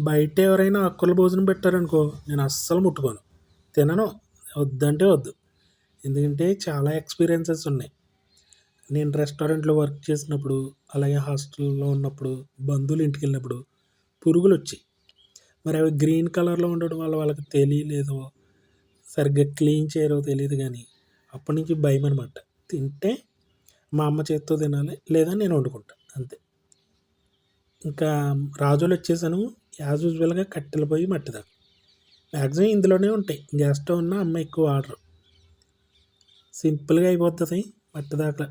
బయట ఎవరైనా అక్కుల భోజనం పెట్టారనుకో నేను అస్సలు ముట్టుకోను. తినను. వద్దంటే వద్దు. ఎందుకంటే చాలా ఎక్స్పీరియన్సెస్ ఉన్నాయి. నేను రెస్టారెంట్లో వర్క్ చేసినప్పుడు అలాగే హాస్టల్లో ఉన్నప్పుడు బంధువులు ఇంటికి వెళ్ళినప్పుడు పురుగులు వచ్చాయి. మరి అవి గ్రీన్ కలర్లో ఉండడం వల్ల వాళ్ళకి తెలియలేదో సరిగ్గా క్లీన్ చేయరో తెలియదు కానీ అప్పటి నుంచి భయం అనమాట తింటే మా అమ్మ చేత్తో తినాలి లేదా నేను వండుకుంటా అంతే. ఇంకా రాజులు వచ్చేసాను. యాజ్ యూజువల్గా కట్టెల పొయ్యి మట్టి మ్యాక్సిమం ఇందులోనే ఉంటాయి. గ్యాస్ స్టవ్ ఉన్న అమ్మ ఎక్కువ వాడరు. సింపుల్గా అయిపోతుంది మట్టి దాకా.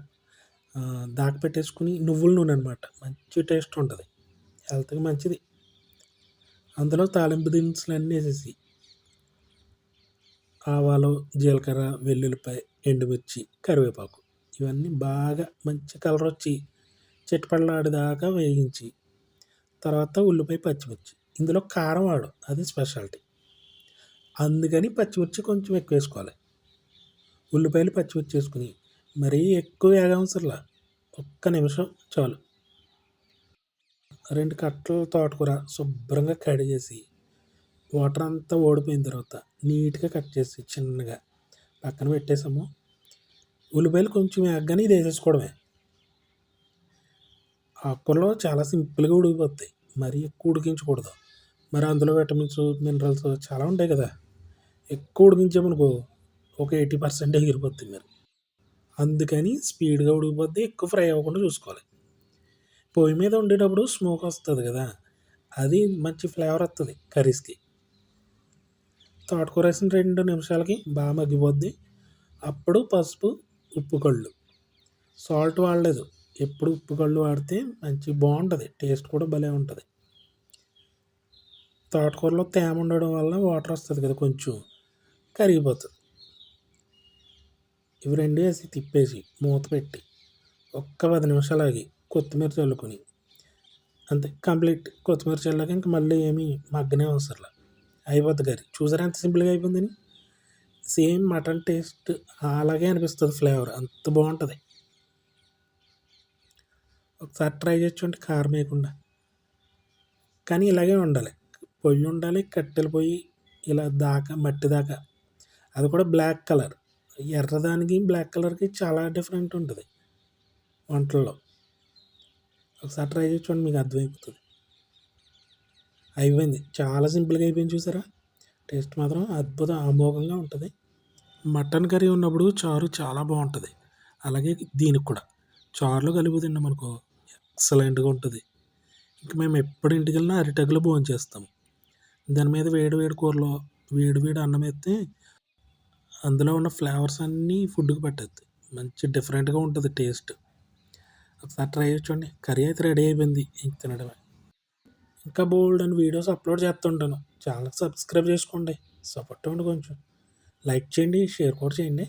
దాకా పెట్టేసుకుని నువ్వుల నూనె అనమాట మంచి టేస్ట్ ఉంటుంది. హెల్త్కి మంచిది. అందులో తాలింపు దినుసులు అన్నీ వేసేసి ఆవాలు జీలకర్ర వెల్లుల్లిపాయ ఎండుమిర్చి కరివేపాకు ఇవన్నీ బాగా మంచి కలర్ వచ్చి చిటపడలాడేదాకా వేయించి తర్వాత ఉల్లిపాయ పచ్చిమిర్చి. ఇందులో కారం వాడు అది స్పెషాలిటీ. అందుకని పచ్చిమిర్చి కొంచెం ఎక్కువ వేసుకోవాలి. ఉల్లిపాయలు పచ్చిమిర్చి వేసుకుని మరీ ఎక్కువ వేగవసరలా ఒక్క నిమిషం చాలు. రెండు కట్టల తోటకూర శుభ్రంగా కడిగేసి వాటర్ అంతా ఓడిపోయిన తర్వాత నీట్గా కట్ చేసి చిన్నగా పక్కన పెట్టేసాము. ఉల్లిపాయలు కొంచెం వేగగానే ఇది వేసేసుకోవడమే. ఆకుకూరలో చాలా సింపుల్గా ఉడికిపోతాయి. మరీ ఎక్కువ ఉడికించకూడదు. మరి అందులో విటమిన్స్ మినరల్స్ చాలా ఉంటాయి కదా. ఎక్కువ ఉడికించామనుకో ఒక ఎయిటీ పర్సెంట్ ఎగిరిపోతుంది మరి. అందుకని స్పీడ్గా ఉడికిపోద్ది ఎక్కువ ఫ్రై అవ్వకుండా చూసుకోవాలి. పొయ్యి మీద ఉండేటప్పుడు స్మోక్ వస్తుంది కదా. అది మంచి ఫ్లేవర్ వస్తుంది కర్రీస్కి. తోటకూర వేసిన రెండు నిమిషాలకి బాగా మగ్గిపోద్ది. అప్పుడు పసుపు ఉప్పు కళ్ళు. సాల్ట్ వాడలేదు. ఎప్పుడు ఉప్పు కళ్ళు వాడితే మంచి బాగుంటుంది టేస్ట్ కూడా భలే ఉంటుంది. తోటకూరలో తేమ ఉండడం వల్ల వాటర్ వస్తుంది కదా కొంచెం కరిగిపోతుంది. ఇవి రెండు వేసి తిప్పేసి మూత పెట్టి ఒక్క పది నిమిషాలు ఆగి కొత్తిమీర చల్లుకొని అంతే కంప్లీట్ కొత్తిమీర చల్లాక ఇంక మళ్ళీ ఏమీ మగ్గనే అవసరం అయిపోద్ది కర్రీ. చూసారా ఎంత సింపుల్గా అయిపోయిందని? సేమ్ మటన్ టేస్ట్ అలాగే అనిపిస్తుంది ఫ్లేవర్. అంత బాగుంటుంది. ఒకసారి ట్రై చేయొచ్చు కారం వేయకుండా. కానీ ఇలాగే ఉండాలి. పొయ్యి ఉండాలి కట్టెల పొయ్యి ఇలా దాకా మట్టి దాకా. అది కూడా బ్లాక్ కలర్ ఎర్రదానికి బ్లాక్ కలర్కి చాలా డిఫరెంట్ ఉంటుంది వంటల్లో. ఒకసారి ట్రై చేసి చూడండి మీకు అర్థమైపోతుంది. అయిపోయింది. చాలా సింపుల్గా అయిపోయింది చూసారా? టేస్ట్ మాత్రం అద్భుతం అమోఘంగా ఉంటుంది. మటన్ కర్రీ ఉన్నప్పుడు చారు చాలా బాగుంటుంది. అలాగే దీనికి కూడా. చారులో కలిపి తిన్నాం అనుకో ఎక్సలెంట్గా ఉంటుంది. ఇంక మేము ఎప్పుడు ఇంటికి వెళ్ళినా అరిటకులు భోజనం చేస్తాం. దాని మీద వేడి వేడి కూరలో వేడి వేడి అన్నం వేస్తే అందులో ఉన్న ఫ్లేవర్స్ అన్నీ ఫుడ్కి పట్టేది మంచి డిఫరెంట్గా ఉంటుంది టేస్ట్. ఒకసారి ట్రై చూడండి. కర్రీ అయితే రెడీ అయిపోయింది. ఇంక తినడమే. ఇంకా బోల్డ్ అని వీడియోస్ అప్లోడ్ చేస్తుంటాను ఛానల్ సబ్స్క్రైబ్ చేసుకోండి. సపోర్ట్ ఇవ్వండి కొంచెం. లైక్ చేయండి షేర్ కూడా చేయండి.